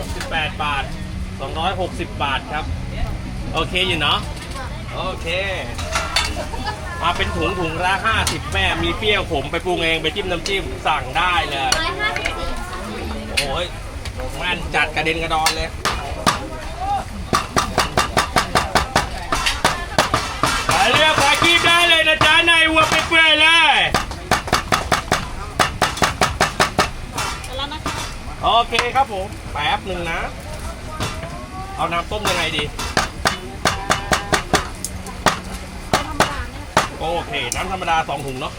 68 บาท 260 บาทครับ โอเคอยู่เนาะโอเค มาเป็นถุงถุงละ50 แม่มีเปรี้ยวผมไปปรุงเองไปจิ้มน้ำจิ้มสั่งได้เลยร้อยห้าสิบสี่โอ้ยมันจัดกระเด็นกระดอนเลยไโอเคครับผม แป๊บหนึ่งนะ เอาน้ำต้มยังไงดี โอเค น้ำธรรมดาสองถุงเนาะ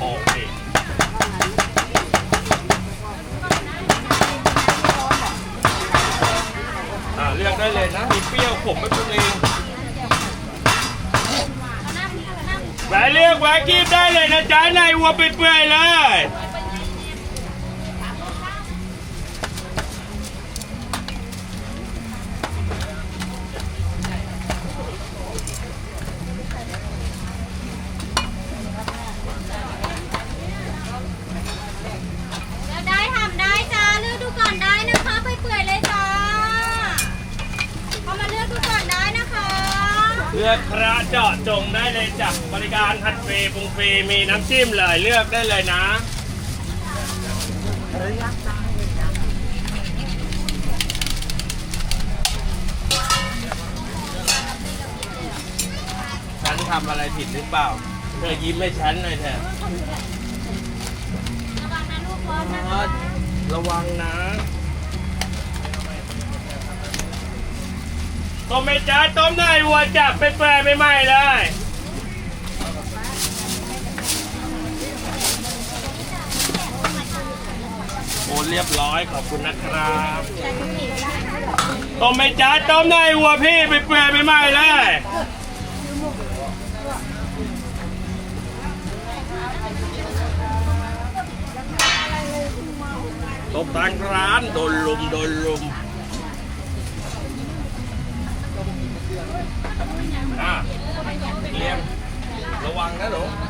โอเคอ่าเลือกได้เลยนะ มีเปรี้ยวผมไม่ปรุงเองเอาหน้าพี่เอาหน้าแหวเรียกแหวนคีบได้เลยนะจ๊ะนวัวเปื่อยเลย แล้วได้ทำได้จ้าเลือกดูก่อนได้นะคะไปเปื่อยเลยจ้าเข้ามาเลือกดูก่อนได้นะคะ เลือกพระเจาะจงได้เลยจ้ะบริการทัดฟรีปรุงฟรีมีน้ำจิ้มเลยเลือกได้เลยนะฉันทำอะไรผิดหรือเปล่าเธอยิ้มให้ฉันหน่อยเถอะระวังนะลูกร้อนนะเออระวังนะ ต้มไม่จ้าต้มได้วัวจับไปแปรไม่ไหม้เลยโอ้เรียบร้อยขอบคุณนะครับต้มไม่จ้าต้มได้วัวพี่ไปเปื่อยไม่ไหม้เลยตบทางร้านโดนลุมโดนลุมอะเรียม ระวั